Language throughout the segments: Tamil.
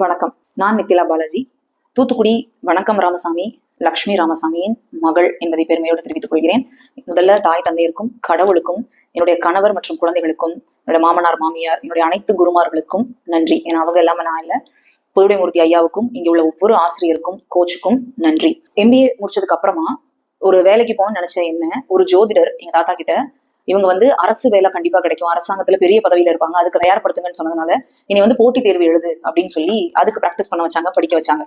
வணக்கம். நான் நித்திலா பாலாஜி. தூத்துக்குடி வணக்கம் ராமசாமி லக்ஷ்மி ராமசாமியின் மகள் என்பதை பெருமையோடு தெரிவித்துக் கொள்கிறேன். முதல்ல தாய் தந்தையருக்கும் கடவுளுக்கும் என்னுடைய கணவர் மற்றும் குழந்தைகளுக்கும் என்னுடைய மாமனார் மாமியார் என்னுடைய அனைத்து குருமார்களுக்கும் நன்றி. ஏன்னா அவங்க எல்லாமே நான் இல்லை. புதுடைமூர்த்தி ஐயாவுக்கும் இங்கே உள்ள ஒவ்வொரு ஆசிரியருக்கும் கோச்சுக்கும் நன்றி. எம்பிஏ முடிச்சதுக்கு அப்புறமா ஒரு வேலைக்கு போகணும்னு நினைச்ச என்ன ஒரு ஜோதிடர் எங்க தாத்தா கிட்ட இவங்க வந்து அரசு வேலை கண்டிப்பா கிடைக்கும். அரசாங்கத்துல பெரிய பதவியில இருப்பாங்க. அதுக்கு தயார்படுத்துங்கன்னு சொன்னதுனால இனி வந்து போட்டித் தேர்வு எழுது அப்படின்னு சொல்லி அதுக்கு ப்ராக்டிஸ் பண்ண வச்சாங்க படிக்க வச்சாங்க.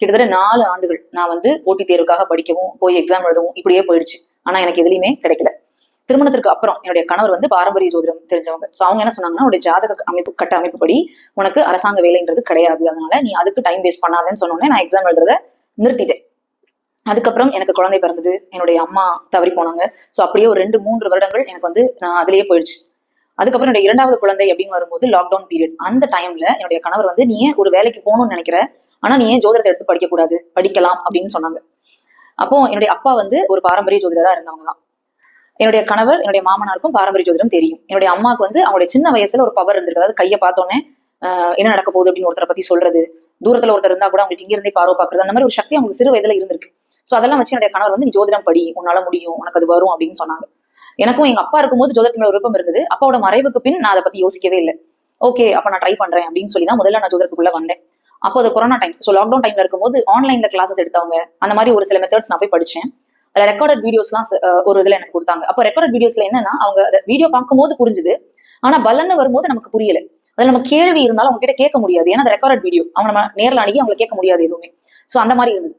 கிட்டத்தட்ட நாலு ஆண்டுகள் நான் வந்து போட்டித் தேர்வுக்காக படிக்கவும் போய் எக்ஸாம் எழுதவும் இப்படியே போயிடுச்சு. ஆனா எனக்கு எதுலையுமே கிடைக்கல. திருமணத்திற்கு அப்புறம் என்னுடைய கணவர் வந்து பாரம்பரிய ஜோதிடம் தெரிஞ்சவங்க. ஸோ அவங்க என்ன சொன்னாங்கன்னா உடைய ஜாதக அமைப்பு கட்ட அமைப்புப்படி உனக்கு அரசாங்க வேலைன்றது கிடையாது. அதனால நீ அதுக்கு டைம் வேஸ்ட் பண்ணாதேன்னு சொன்னோன்னே நான் எக்ஸாம் எழுதுறத நிறுத்திட்டேன். அதுக்கப்புறம் எனக்கு குழந்தை பிறந்தது. என்னுடைய அம்மா தவறி போனாங்க. ஸோ அப்படியே ஒரு ரெண்டு மூன்று வருடங்கள் எனக்கு வந்து நான் அதிலேயே போயிடுச்சு. அதுக்கப்புறம் என்னுடைய இரண்டாவது குழந்தை அப்படின்னு வரும்போது லாக்டவுன் பீரியட் அந்த டைம்ல என்னுடைய கணவர் வந்து நீ ஒரு வேலைக்கு போகணும்னு நினைக்கிற? ஆனா நீ ஏன் ஜோதிடத்தை எடுத்து படிக்க கூடாது படிக்கலாம் அப்படின்னு சொன்னாங்க. அப்போ என்னுடைய அப்பா வந்து ஒரு பாரம்பரிய ஜோதிடரா இருந்தவங்க தான். என்னுடைய கணவர் என்னுடைய மாமனாருக்கும் பாரம்பரிய ஜோதிடம் தெரியும். என்னுடைய அம்மாவுக்கு வந்து அவங்களுடைய சின்ன வயசுல ஒரு பவர் இருந்திருக்கு. அதாவது கையை பார்த்தோன்னே ஆஹ் என்ன நடக்க போகுது? அப்படின்னு ஒருத்தரை பத்தி சொல்றது. தூரத்துல ஒருத்தர் இருந்தா கூட அவங்களுக்கு இங்கிருந்தே பார்வை பாக்குறது அந்த மாதிரி ஒரு சக்தி அவங்களுக்கு சிறு வயதுல இருந்திருக்கு. சோ அதெல்லாம் வச்சு என்னுடைய கணவர் வந்து நீ ஜோதிடம் படி உன்னால முடியும் உனக்கு அது வரும் அப்படின்னு சொன்னாங்க. எனக்கும் எங்க அப்பா இருக்கும்போது ஜோதிடத்து மேல விருப்பம் இருந்தது. அப்பாவோட மறைவுக்கு பின் நான் அதை பத்தி யோசிக்கவே இல்லை. ஓகே அப்ப நான் ட்ரை பண்றேன் அப்படின்னு சொல்லி தான் முதல்ல நான் ஜோதிடத்துக்குள்ள வந்தேன். அப்போ அது கொரோனா டைம் ஸோ லாக்டவுன் டைம்ல இருக்கும்போது ஆன்லைன்ல கிளாஸஸ் எடுத்தவங்க அந்த மாதிரி ஒரு சில மெத்தட்ஸ் நான் போய் படிச்சேன். அதில் ரெக்கார்டட் வீடியோஸ்லாம் ஒரு இதுல எனக்கு கொடுத்தாங்க. அப்போ ரெக்கார்டட் வீடியோஸ்ல என்னன்னா அவங்க வீடியோ பார்க்கும்போது புரிஞ்சுது. ஆனா பலன்னு வரும்போது நமக்கு புரியல. அதுல நம்ம கேள்வி இருந்தாலும் அவங்க கிட்ட கேட்க முடியாது. ஏன்னா ரெக்கார்டட் வீடியோ அவங்க நம்ம நேரில் அணுகி அவங்களை கேட்க முடியாது எதுவுமே. ஸோ அந்த மாதிரி இருந்தது.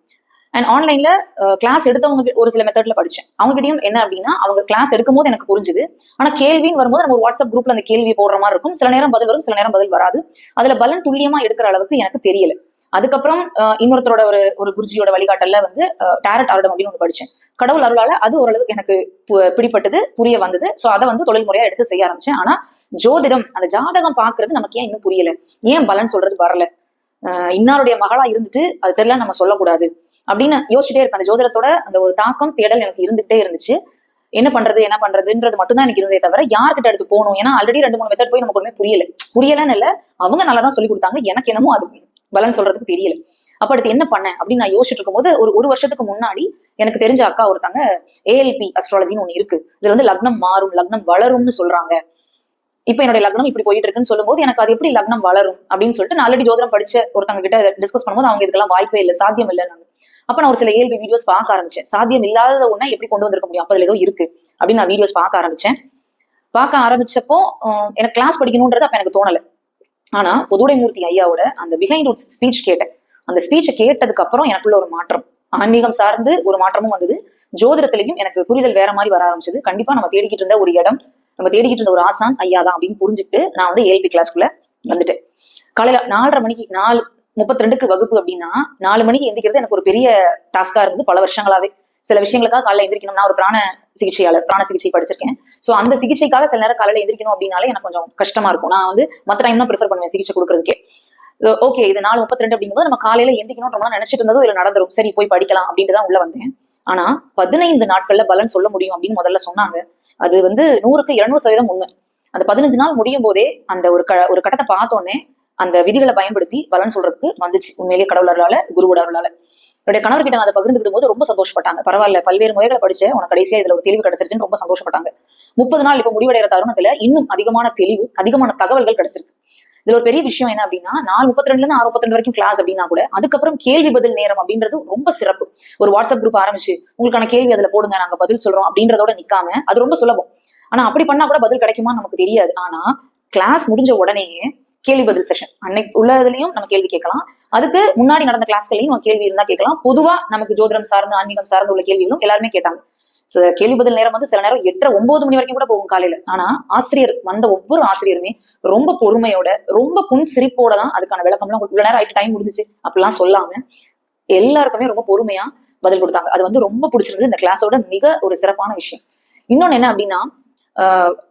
அண்ட் ஆன்லைன்ல கிளாஸ் எடுத்தவங்க ஒரு சில மெத்தட்ல படிச்சேன். அவங்க கிட்டயும் என்ன அப்படின்னா அவங்க கிளாஸ் எடுக்கும் போது எனக்கு புரிஞ்சுது. ஆனா கேள்வின்னு வரும்போது நம்ம ஒரு வாட்ஸ்அப் குரூப்ல அந்த கேள்வி போடுற மாதிரி இருக்கும். சில நேரம் பதில் வரும் சில நேரம் பதில் வராது. அதுல பலன் துல்லியமா எடுக்கிற அளவுக்கு எனக்கு தெரியல. அதுக்கப்புறம் இன்னொருத்தரோட ஒரு ஒரு குருஜியோட வழிகாட்டல்ல வந்து டேரட் ஆர்டம் அப்படின்னு ஒன்று படிச்சேன். கடவுள் அருளால அது ஓரளவுக்கு எனக்கு பு- பிடிப்பட்டது புரிய வந்தது. ஸோ அதை வந்து தொழில் முறையா எடுத்து செய்ய ஆரம்பிச்சேன். ஆனா ஜோதிடம் அந்த ஜாதகம் பாக்குறது நமக்கு ஏன் இன்னும் புரியல? ஏன் பலன் சொல்றது வரல? இன்னாருடைய மகளா இருந்துட்டு அது தெரியல நம்ம சொல்லக்கூடாது. அப்படின்னு யோசிச்சுட்டே இருப்பேன். அந்த ஜோதிடத்தோட அந்த ஒரு தாக்கம் தேடல் எனக்கு இருந்துகிட்டே இருந்துச்சு. என்ன பண்றது என்ன பண்றதுன்றது மட்டும் தான் எனக்கு இருந்ததே தவிர யார்கிட்ட எடுத்து போகணும்? ஏன்னா ஆல்ரெடி ரெண்டு மூணு மெத்தட் போய் நமக்கு ஒண்ணுமே புரியல. புரியலன்னு இல்ல அவங்க நல்லா தான் சொல்லி கொடுத்தாங்க. எனக்கு என்னமோ அது பலன் சொல்றதுக்கு தெரியல. அப்ப அடுத்து என்ன பண்ணேன் அப்படின்னு நான் யோசிச்சுட்டு இருக்கும்போது ஒரு ஒரு வருஷத்துக்கு முன்னாடி எனக்கு தெரிஞ்ச அக்கா ஒருத்தங்க ஏஎல்பி அஸ்ட்ராலஜின்னு ஒண்ணு இருக்கு. இதுல வந்து லக்னம் மாறும் லக்னம் வளரும்னு சொல்றாங்க. இப்ப என்னோட லக்னம் இப்படி போயிட்டு இருக்குன்னு சொல்லும்போது எனக்கு அது எப்படி லக்னம் வளரும் அப்படின்னு சொல்லிட்டு நான் ஆல்ரெடி ஜோதிடம் படிச்ச ஒருத்தங்க கிட்ட டிஸ்கஸ் பண்ணும்போது அவங்க இதுக்கெல்லாம் வாய்ப்பே இல்லை சாத்தியம் இல்லைன்னு அப்ப நான் ஒரு சில ஏழு வீடியோஸ் பார்க்க ஆரம்பிச்சேன். சாத்தியம் இல்லாத ஒன்னா எப்படி கொண்டு வந்திருக்க முடியும்? அப்ப ஏதோ இருக்கு அப்படின்னு நான் வீடியோஸ் பார்க்க ஆரம்பிச்சேன். பார்க்க ஆரம்பிச்சப்போ எனக்கு கிளாஸ் படிக்கணும்ன்றது அப்ப எனக்கு தோணல. ஆனா பொதுடைமூர்த்தி ஐயாவோட அந்த பிஹைண்ட் ரூட்ஸ் ஸ்பீச் கேட்டேன். அந்த ஸ்பீச்சை கேட்டதுக்கு அப்புறம் எனக்குள்ள ஒரு மாற்றம். ஆன்மீகம் சார்ந்து ஒரு மாற்றமும் வந்தது. ஜோதிடத்திலையும் எனக்கு புரிதல் வேற மாதிரி வர ஆரம்பிச்சது. கண்டிப்பா நம்ம தேடிக்கிட்டு இருந்த ஒரு இடம் நம்ம தேடிக்கிட்டு இருந்த ஒரு ஆசான் ஐயா தான் அப்படின்னு புரிஞ்சுட்டு நான் வந்து ஏல்பி கிளாஸ்க்குள்ள வந்துட்டேன். காலையில நாலரை மணிக்கு நாலு முப்பத்தி ரெண்டுக்கு வகுப்பு அப்படின்னா நாலு மணிக்கு எந்திக்கிறது எனக்கு ஒரு பெரிய டாஸ்கா இருந்தது பல வருஷங்களாவே. சில விஷயங்களுக்காக காலையில எந்திரிக்கணும் நான் ஒரு பிராண சிகிச்சையாளர் பிராண சிகிச்சை படிச்சிருக்கேன். சோ அந்த சிகிச்சைக்காக சில நேரம் காலையில எந்திரிக்கணும் அப்படின்னாலே எனக்கு கொஞ்சம் கஷ்டமா இருக்கும். நான் வந்து மத்த டைம் தான் ப்ரிஃபர் பண்ணுவேன் சிகிச்சை கொடுக்கறதுக்கே. ஓகே இது நாலு முப்பத்தி ரெண்டு அப்படிங்கும்போது நம்ம காலையில எந்திக்கணும் ரொம்ப நினைச்சிட்டு இருந்ததோ இதுல நடந்துரும். சரி போய் படிக்கலாம் அப்படின்ட்டு தான் உள்ள வந்தேன். ஆனா பதினைந்து நாட்கள்ல பலன் சொல்ல முடியும் அப்படின்னு முதல்ல சொன்னாங்க. அது வந்து நூறுக்கு இருநூறு சதவீதம் உண்மை. அந்த பதினஞ்சு நாள் முடியும் போதே அந்த ஒரு க ஒரு கட்டத்தை பார்த்தோன்னே அந்த விதிகளை பயன்படுத்தி பலன் சொல்றதுக்கு வந்துச்சு. உண்மையிலேயே கடவுளர்களால அருளால குருவோட அருளால. என்னுடைய கணவர் கிட்ட அதை பகிர்ந்துக்கிடும் போது ரொம்ப சந்தோஷப்பட்டாங்க. பரவாயில்ல பல்வேறு முறைகளை படிச்சு உனக்கு கடைசியா இதுல ஒரு தெளிவு கிடைச்சிருச்சுன்னு ரொம்ப சந்தோஷப்பட்டாங்க. முப்பது நாள் இப்ப முடிவடைகிற தருணத்துல இன்னும் அதிகமான தெளிவு அதிகமான தகவல்கள் கிடைச்சிருக்கு. இதுல ஒரு பெரிய விஷயம் என்ன அப்படின்னா நாலு முப்பத்தி ரெண்டுல இருந்து ஆறு முப்பத்தி ரெண்டு வரைக்கும் கிளாஸ் அப்படின்னா கூட அதுக்கப்புறம் கேள்வி பதில் நேரம் அப்படின்றது ரொம்ப சிறப்பு. ஒரு வாட்ஸ்அப் குரூப் ஆரம்பிச்சு உங்களுக்கான கேள்வி அதுல போடுங்க நாங்க பதில் சொல்றோம் அப்படின்றதோட நிக்காம அது ரொம்ப சுலபம். ஆனா அப்படி பண்ணா கூட பதில் கிடைக்குமான்னு நமக்கு தெரியாது. ஆனா கிளாஸ் முடிஞ்ச உடனேயே கேள்வி பதில் செஷன் அன்னைக்கு உள்ளதுலயும் நம்ம கேள்வி கேட்கலாம். அதுக்கு முன்னாடி நடந்த கிளாஸ்களையும் கேள்வி இருந்தா கேட்கலாம். பொதுவா நமக்கு ஜோதிடம் சார்ந்து ஆன்மீகம் சார்ந்து உள்ள கேள்விகளும் எல்லாருமே கேட்டாங்க. கேள்வி பதில் நேரம் வந்து சில நேரம் எட்டரை ஒன்பது மணி வரைக்கும் கூட போகும் காலையில. ஆனா ஆசிரியர் வந்த ஒவ்வொரு ஆசிரியருமே ரொம்ப பொறுமையோட ரொம்ப புன் சிரிப்போட தான் அதுக்கான விளக்கம்லாம் இவ்வளவு நேரம் ஆயிட்டு டைம் முடிஞ்சுச்சு அப்படிலாம் சொல்லாம எல்லாருக்குமே ரொம்ப பொறுமையா பதில் கொடுத்தாங்க. அது வந்து ரொம்ப பிடிச்சிருந்தது இந்த கிளாஸோட மிக ஒரு சிறப்பான விஷயம். இன்னொன்னு என்ன அப்படின்னா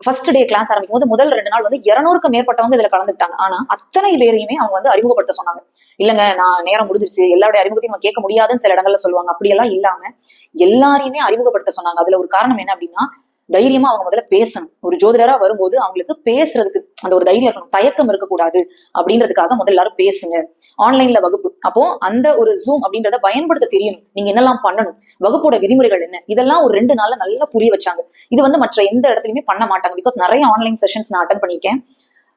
ஃபர்ஸ்ட் டே கிளாஸ் ஆரம்பிக்கும் போது முதல் ரெண்டு நாள் வந்து இருநூறுக்கு மேற்பட்டவங்க இதுல கலந்துட்டாங்க ஆனா அத்தனை பேரையுமே அவங்க வந்து அறிமுகப்படுத்த சொன்னாங்க. இல்லங்க நான் நேரம் முடிஞ்சிருச்சு. எல்லாருடைய அறிமுகத்தையும் நம்ம கேட்க முடியாதுன்னு சில இடங்கள்ல சொல்லுவாங்க. அப்படியெல்லாம் இல்லாம எல்லாரையுமே அறிமுகப்படுத்த சொன்னாங்க. அதுல ஒரு காரணம் என்ன அப்படின்னா தைரியமா அவங்க முதல்ல பேசணும். ஒரு ஜோதிடரா வரும்போது அவங்களுக்கு பேசுறதுக்கு அந்த ஒரு தைரியம் இருக்கணும். தயக்கம் இருக்கக்கூடாது அப்படின்றதுக்காக முதல்ல எல்லாரும் பேசுங்க. ஆன்லைன்ல வகுப்பு. அப்போ அந்த ஒரு ஜூம் அப்படின்றத பயன்படுத்த தெரியணும். நீங்க என்னெல்லாம் பண்ணணும்? வகுப்போட விதிமுறைகள் என்ன? இதெல்லாம் ஒரு ரெண்டு நாள்ல நல்லா புரிய வச்சாங்க. இது வந்து மற்ற எந்த இடத்துலயுமே பண்ண மாட்டாங்க. பிகாஸ் நிறைய ஆன்லைன் செஷன்ஸ் நான் அட்டன் பண்ணியிருக்கேன்.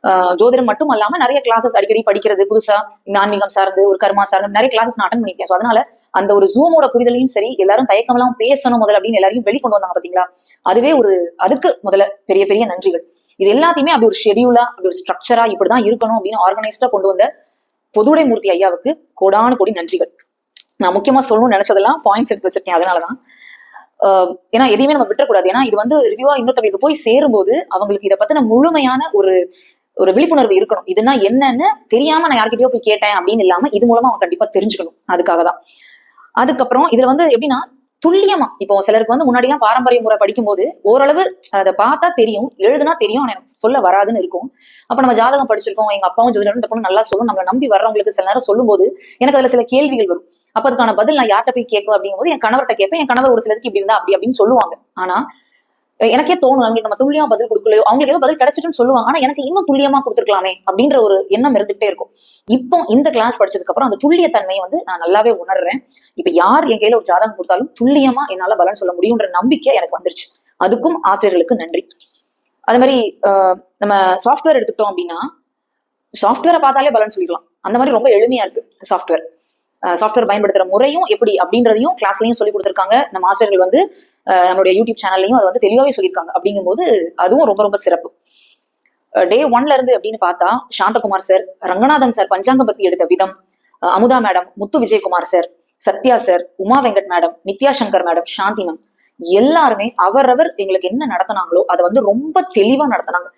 ஆஹ் ஜோதிடம் மட்டும் அல்லாம நிறைய கிளாஸஸ் அடிக்கடி படிக்கிறது புதுசா இந்த ஆன்மீகம் சார்ந்து ஒரு கர்மா சார்ந்து நிறைய கிளாஸஸ் நான் அட்டன் பண்ணிருக்கேன் ஸோ அதனால அந்த ஒரு ஜூமோட புரிதலையும் சரி எல்லாரும் தயக்கம் எல்லாம் பேசணும் முதல்ல அப்படின்னு எல்லாரையும் வெளிக்கொண்டு வந்தாங்க பாத்தீங்களா? அதுவே ஒரு அதுக்கு முதல்ல பெரிய பெரிய நன்றிகள். இது எல்லாத்தையுமே அப்படி ஒரு ஷெடியூலா அப்படி ஒரு ஸ்ட்ரக்சரா இப்படிதான் இருக்கணும் அப்படின்னு ஆர்கனைஸ்டா கொண்டு வந்த பொதுவுடை மூர்த்தி ஐயாவுக்கு கோடானு கோடி நன்றிகள். நான் முக்கியமா சொல்லணும்னு நினைச்சதெல்லாம் பாயிண்ட்ஸ் எடுத்து வச்சிருக்கேன். அதனாலதான் ஏன்னா எதையுமே நம்ம விட்டுறக்கூடாது. ஏன்னா இது வந்து ரிவ்யூவா இன்னொருத்தவங்களுக்கு போய் சேரும்போது அவங்களுக்கு இதை பத்தின முழுமையான ஒரு ஒரு விழிப்புணர்வு இருக்கணும். இதுனா என்னன்னு தெரியாம நான் யார்கிட்டயோ போய் கேட்டேன் அப்படின்னு இல்லாம இது மூலமா அவங்க கண்டிப்பா தெரிஞ்சுக்கணும். அதுக்காக தான் அதுக்கப்புறம் இதுல வந்து எப்படின்னா துல்லியமா. இப்போ சிலருக்கு வந்து முன்னாடி எல்லாம் பாரம்பரிய முறை படிக்கும்போது ஓரளவு அதை பார்த்தா தெரியும் எழுதுனா தெரியும் ஆனா எனக்கு சொல்ல வராதுன்னு இருக்கும். அப்ப நம்ம ஜாதகம் படிச்சிருக்கோம் எங்க அப்பாவும் ஜோதிடம் இந்த பொண்ணு நல்லா சொல்லும் நம்மளை நம்பி வர்றவங்களுக்கு சில நேரம் சொல்லும்போது எனக்கு அதுல சில கேள்விகள் வரும். அப்ப அதுக்கான பதில் நான் யார்கிட்ட போய் கேட்கும் அப்படிங்கும்போது என் கணவர்கிட்ட கேட்பேன் என் கணவர் ஒரு சிலருக்கு இப்படி இருந்தா அப்படி அப்படின்னு சொல்லுவாங்க. ஆனா எனக்கே தோணும் அவங்களுக்கு நம்ம துல்லியமா பதில் கொடுக்கலையோ அவங்களுக்கு ஏதோ பதில் கிடைச்சிட்டுன்னு சொல்லுவாங்க. ஆனா எனக்கு இன்னும் துல்லியமா கொடுத்துருக்கலாமே அப்படின்ற ஒரு எண்ணம் இருந்துகிட்டே இருக்கும். இப்போ இந்த கிளாஸ் படிச்சதுக்கு அப்புறம் அந்த துல்லியத்தன்மையை வந்து நான் நல்லாவே உணர்றேன். இப்ப யார் என் கையில ஒரு ஜாதகம் கொடுத்தாலும் துல்லியமா என்னால பலன் சொல்ல முடியும்ன்ற நம்பிக்கை எனக்கு வந்துருச்சு. அதுக்கும் ஆசிரியர்களுக்கு நன்றி. அதே மாதிரி நம்ம சாஃப்ட்வேர் எடுத்துக்கிட்டோம் அப்படின்னா சாஃப்ட்வேரை பார்த்தாலே பலன் சொல்லிடலாம். அந்த மாதிரி ரொம்ப எளிமையா இருக்கு சாஃப்ட்வேர் சாஃப்ட்வேர் பயன்படுத்துற முறையும் எப்படி அப்படின்றதையும் கிளாஸ்லயும் சொல்லி கொடுத்துருக்காங்க. நம்ம ஆசிரியர்கள் வந்து நம்மளுடைய யூடியூப் சேனல்லையும் அதை வந்து தெளிவாவே சொல்லியிருக்காங்க. அப்படிங்கும்போது அதுவும் ரொம்ப ரொம்ப சிறப்பு. டே ஒன்ல இருந்து அப்படின்னு பார்த்தா சாந்தகுமார் சார் ரங்கநாதன் சார் பஞ்சாங்கம் பத்தி எடுத்த விதம் அஹ், Amutha madam Muthu Vijayakumar sir Sathya sir Uma Venkat madam Nithya Shankar madam Shanthi ma'am எல்லாருமே அவரவர் எங்களுக்கு என்ன நடத்தினாங்களோ அதை வந்து ரொம்ப தெளிவா நடத்தினாங்க.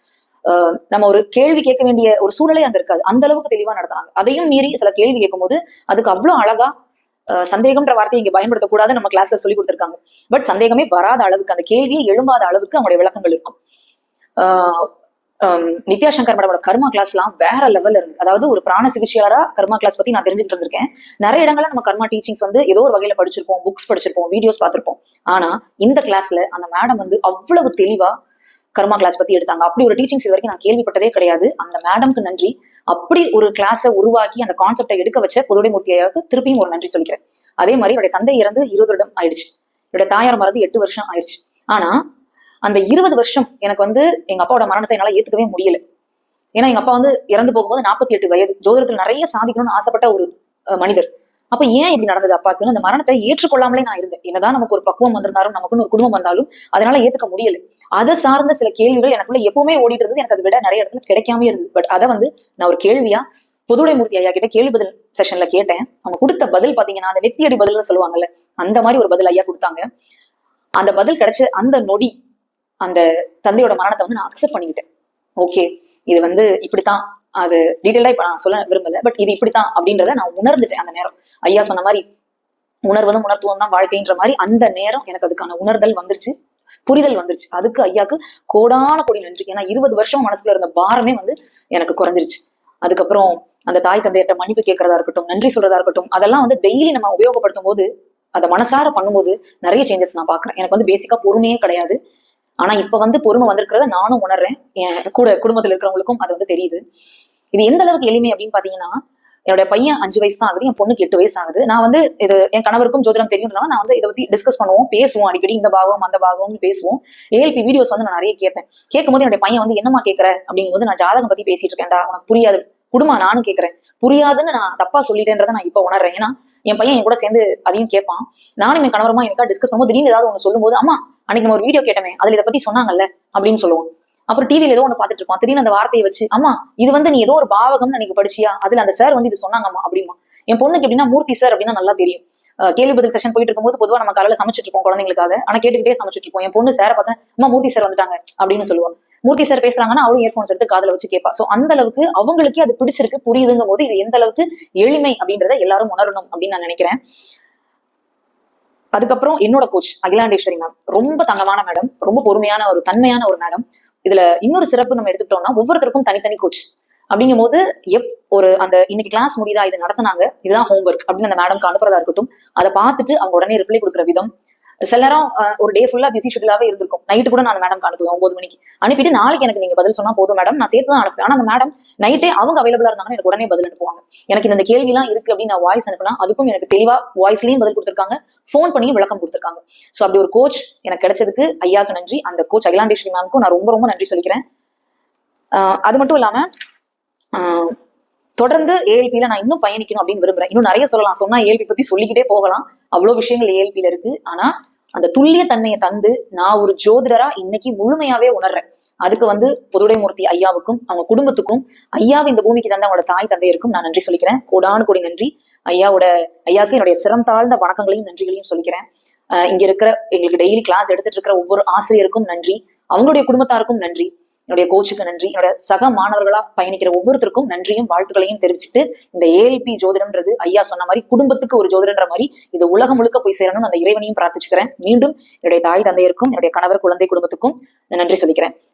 நம்ம ஒரு கேள்வி கேட்க வேண்டிய ஒரு சூழலே அங்க இருக்காது. அந்த அளவுக்கு தெளிவா நடத்தினாங்க அதையும் மீறி சில கேள்வி கேட்கும்போது அதுக்கு அவ்வளவு அழகா சந்தேகம்ன்ற வார்த்தையை இங்க பயன்படுத்தக்கூடாது நம்ம கிளாஸ்ல சொல்லி கொடுத்திருக்காங்க. பட் சந்தேகமே வராத அளவுக்கு அந்த கேள்வியை எழும்பாத அளவுக்கு அவங்களுடைய விளக்கங்கள் இருக்கும். ஆஹ் நித்யா சங்கர் மேடமோட கர்மா கிளாஸ் எல்லாம் வேற லெவல்ல இருந்து அதாவது ஒரு பிராண சிகிச்சையாளரா கர்மா கிளாஸ் பத்தி நான் தெரிஞ்சுட்டு இருந்திருக்கேன். நிறைய இடங்கள்ல நம்ம கர்மா டீச்சிங்ஸ் வந்து ஏதோ ஒரு வகையில படிச்சிருப்போம் புக்ஸ் படிச்சிருப்போம் வீடியோஸ் பார்த்திருப்போம். ஆனா இந்த கிளாஸ்ல அந்த மேடம் வந்து அவ்வளவு தெளிவா கர்மா கிளாஸ் பத்தி எடுத்தாங்க. அப்படி ஒரு டீச்சிங்ஸ் இது வரைக்கும் நான் கேள்விப்பட்டதே கிடையாது. அந்த மேடம்க்கு நன்றி. அப்படி ஒரு கிளாஸை உருவாக்கி அந்த கான்செப்டை எடுக்க வச்ச பொதுவுடை மூர்த்தியாவுக்கு திருப்பியும் ஒரு நன்றி சொல்லிக்கிறேன். அதே மாதிரி என்னுடைய தந்தை இறந்து இருபது வருடம் ஆயிடுச்சு. என்னுடைய தாயார் மறந்து எட்டு வருஷம் ஆயிடுச்சு. ஆனா அந்த இருபது வருஷம் எனக்கு வந்து எங்க அப்பாவோட மரணத்தை என்னால ஏத்துக்கவே முடியல. ஏன்னா எங்க அப்பா வந்து இறந்து போகும்போது நாற்பத்தி எட்டு வயது. ஜோதிடத்தில் நிறைய சாதிக்கணும்னு ஆசைப்பட்ட ஒரு மனிதர். அப்ப ஏன் இப்படி நடந்தது அப்பாக்குன்னு அந்த மரணத்தை ஏற்றுக்கொள்ளாமலே நான் இருந்தேன். என்னதான் நமக்கு ஒரு பக்குவம் வந்திருந்தாலும் நமக்குன்னு ஒரு குடும்பம் வந்தாலும் அதனால ஏத்துக்க முடியல. அதை சார்ந்த சில கேள்விகள் எனக்குள்ள எப்பவுமே ஓடிட்டு இருந்தது. எனக்கு அதை விட நிறைய இடத்துல கிடைக்காம இருந்தது. பட் அதை வந்து நான் ஒரு கேள்வியா பொதுவுடை மூர்த்தி ஐயா கிட்ட கேள்வி பதில் செஷன்ல கேட்டேன். அவங்க கொடுத்த பதில் பாத்தீங்கன்னா அந்த நெத்தியடி பதில்னு சொல்லுவாங்கல்ல அந்த மாதிரி ஒரு பதில் ஐயா கொடுத்தாங்க. அந்த பதில் கிடைச்ச அந்த நொடி அந்த தந்தையோட மரணத்தை வந்து நான் அக்செப்ட் பண்ணிக்கிட்டேன். ஓகே இது வந்து இப்படித்தான் அது டீட்டெயிலாக இப்ப நான் சொல்ல விரும்பல. பட் இது இப்படித்தான் அப்படின்றத நான் உணர்ந்துட்டேன் அந்த நேரம். ஐயா சொன்ன மாதிரி உணர்வதும் உணர்த்துவம் தான் வாழ்க்கைன்ற மாதிரி அந்த நேரம் எனக்கு அதுக்கான உணர்தல் வந்துருச்சு. புரிதல் வந்துருச்சு. அதுக்கு ஐயாக்கு கோடான கொடி நன்றி. ஏன்னா இருபது வருஷம் மனசுக்குள்ள இருந்த பாரமே வந்து எனக்கு குறைஞ்சிருச்சு. அதுக்கப்புறம் அந்த தாய் தந்தையிட்ட மன்னிப்பு கேட்கறதா இருக்கட்டும் நன்றி சொல்றதா இருக்கட்டும் அதெல்லாம் வந்து டெய்லி நம்ம உபயோகப்படுத்தும் போது அதை மனசார பண்ணும்போது நிறைய சேஞ்சஸ் நான் பாக்குறேன் எனக்கு வந்து பேசிக்கா பொறுமையே கிடையாது. ஆனா இப்ப வந்து பொறுமை வந்திருக்கிறத நானும் உணர்றேன். என் கூட குடும்பத்துல இருக்கிறவங்களுக்கும் அது வந்து தெரியுது. இது எந்த அளவுக்கு எளிமை அப்படின்னு பாத்தீங்கன்னா என்னோட பையன் அஞ்சு வயசு தான் ஆகுது என் பொண்ணுக்கு எட்டு வயசு ஆகுது. நான் வந்து இது என் கணவருக்கும் ஜோதிடம் தெரியும்னால நான் வந்து இதை பத்தி டிஸ்கஸ் பண்ணுவோம் பேசுவோம் அடிக்கடி இந்த பாகம் அந்த பாகம்னு பேசுவோம். ஏஎல்பி வீடியோஸ் வந்து நான் நிறைய கேட்பேன். கேட்கும்போது என்னோட பையன் வந்து என்னமா கேட்கற? அப்படிங்கும்போது நான் ஜாதகம் பத்தி பேசிட்டு இருக்கேன்டா உனக்கு புரியாது. குடுமா நானும் கேட்கறேன். புரியாதுன்னு நான் தப்பா சொல்லிட்டேன்றதை நான் இப்ப உணர்றேன். ஏன்னா என் பையன் என் கூட சேர்ந்து அதையும் கேட்பான். நானும் என் கணவரமா எனக்கா டிஸ்கஸ் பண்ணும்போது திடீர்னு ஏதாவது ஒன்று சொல்லும்போது அம்மா அன்னைக்கு நம்ம ஒரு வீடியோ கேட்டமே அதுல இதை பத்தி சொன்னாங்கல்ல? அப்படின்னு சொல்லுவோம். அப்புறம் டிவியில ஏதோ ஒன்று பார்த்துட்டு இருப்பான். திடீர்னு அந்த வார்த்தையை வச்சு ஆமா இது வந்து நீ ஏதோ ஒரு பாவகம்னு அன்னைக்கு படிச்சியா? அதுல அந்த சார் வந்து இது சொன்னாங்கம்மா அப்படிமா என் பொண்ணுக்கு எப்படின்னா மூர்த்தி சார் அப்படின்னா நல்லா தெரியும். கேள்வி பதில் செஷன் போயிட்டு இருக்கும்போது பொதுவா நம்ம காலையில சமைச்சிட்டு இருப்போம் குழந்தைங்களுக்காக. ஆனா கேட்டுக்கிட்டே சமைச்சிட்டு இருப்போம். என் பொண்ணு சாரை பார்த்தேன் அம்மா மூர்த்தி சார் வந்துட்டாங்க அப்படின்னு சொல்லுவா மூர்த்தி சார் பேசுறாங்கன்னா அவளும் இயர்ஃபோன்ஸ் எடுத்து காதல வச்சு கேட்பா. சோ அந்த அளவுக்கு அவங்களுக்கே அது பிடிச்சிருக்கு புரியுதுங்கும் போது இது எந்த அளவுக்கு எளிமை அப்படின்றத எல்லாரும் உணரணும் அப்படின்னு நான் நினைக்கிறேன். அதுக்கப்புறம் என்னோட கோச் அகிலாண்டேஸ்வரி மேம் ரொம்ப தங்கமான மேடம் ரொம்ப பொறுமையான ஒரு தன்மையான ஒரு மேடம் இதுல இன்னொரு சிறப்பு நம்ம எடுத்துக்கிட்டோம்னா ஒவ்வொருத்தருக்கும் தனித்தனி கோச் அப்படிங்கும்போது எப் ஒரு அந்த இன்னைக்கு கிளாஸ் முடியுதா இது நடத்துனாங்க இதுதான் ஹோம்ஒர்க் அப்படின்னு அந்த மேடம்க்கு அனுப்புறதா இருக்கட்டும் அதை பார்த்துட்டு அவங்க உடனே ரிப்ளை கொடுக்குற விதம் சில நேரம் ஒரு டே ஃபுல்லா பிஸி ஷெட்யூலாவே இருந்திருக்கும். நைட்டு கூட நான் அந்த மேடம் அனுப்புவேன் ஒன்பது மணிக்கு. அனுப்பிட்டு நாளைக்கு எனக்கு நீங்க பதில் சொன்னா போதும் மேடம் நான் சேர்த்து தான் அனுப்புவேன். ஆனா அந்த மேடம் நைட்டே அவங்க அவைலபிளா இருந்தாங்கன்னா எனக்கு உடனே பதில் அனுப்புவாங்க. எனக்கு இந்த கேள்வி எல்லாம் இருக்கு அப்படின்னு நான் வாய்ஸ் அனுப்புனா அதுக்கும் எனக்கு தெளிவா வாய்ஸ்லயும் பதில் கொடுத்துருக்காங்க. ஃபோன் பண்ணியும் விளக்கம் கொடுத்துருக்காங்க. சோ அப்படி ஒரு கோச் எனக்கு கிடைச்சதுக்கு ஐயாக்கு நன்றி. அந்த கோச் அகிலாண்டேஸ்வரி மேம்க்கும் நான் ரொம்ப ரொம்ப நன்றி சொல்லிக்கிறேன். ஆஹ் அது மட்டும் இல்லாம ஆஹ் தொடர்ந்து ஏஎல்பியில நான் இன்னும் பயணிக்கணும் அப்படின்னு விரும்புறேன். இன்னும் நிறைய சொல்லலாம். சொன்னா ஏஎல்பி பத்தி சொல்லிக்கிட்டே போகலாம். அவ்வளவு விஷயங்கள் ஏஎல்பியில இருக்கு. ஆனா அந்த துல்லிய தன்மையை தந்து நான் ஒரு ஜோதிடரா இன்னைக்கு முழுமையாவே உணர்றேன். அதுக்கு வந்து புதுடைமூர்த்தி ஐயாவுக்கும் அவங்க குடும்பத்துக்கும் ஐயாவை இந்த பூமிக்கு தந்த அவங்களோட தாய் தந்தையருக்கும் நான் நன்றி சொல்லிக்கிறேன். கோடானு கோடி நன்றி. ஐயாவோட ஐயாவுக்கு என்னுடைய சிரம் தாழ்ந்த வணக்கங்களையும் நன்றிகளையும் சொல்லிக்கிறேன். ஆஹ் இங்க இருக்கிற எங்களுக்கு டெய்லி கிளாஸ் எடுத்துட்டு இருக்கிற ஒவ்வொரு ஆசிரியருக்கும் நன்றி. அவங்களுடைய குடும்பத்தாருக்கும் நன்றி. என்னுடைய கோச்சுக்கு நன்றி. என்னோட சக மாணவர்களா பயணிக்கிற ஒவ்வொருத்தருக்கும் நன்றியும் வாழ்த்துக்களையும் தெரிவிச்சுட்டு இந்த ஏஎல்பி ஜோதிடம்ன்றது ஐயா சொன்ன மாதிரி குடும்பத்துக்கு ஒரு ஜோதிடன்ற மாதிரி இது உலகம் முழுக்க போய் சேரணும் அந்த இறைவனையும் பிரார்த்திச்சுக்கிறேன். மீண்டும் என்னுடைய தாய் தந்தையருக்கும் என்னுடைய கணவர் குழந்தை குடும்பத்துக்கும் நன்றி சொல்லிக்கிறேன்.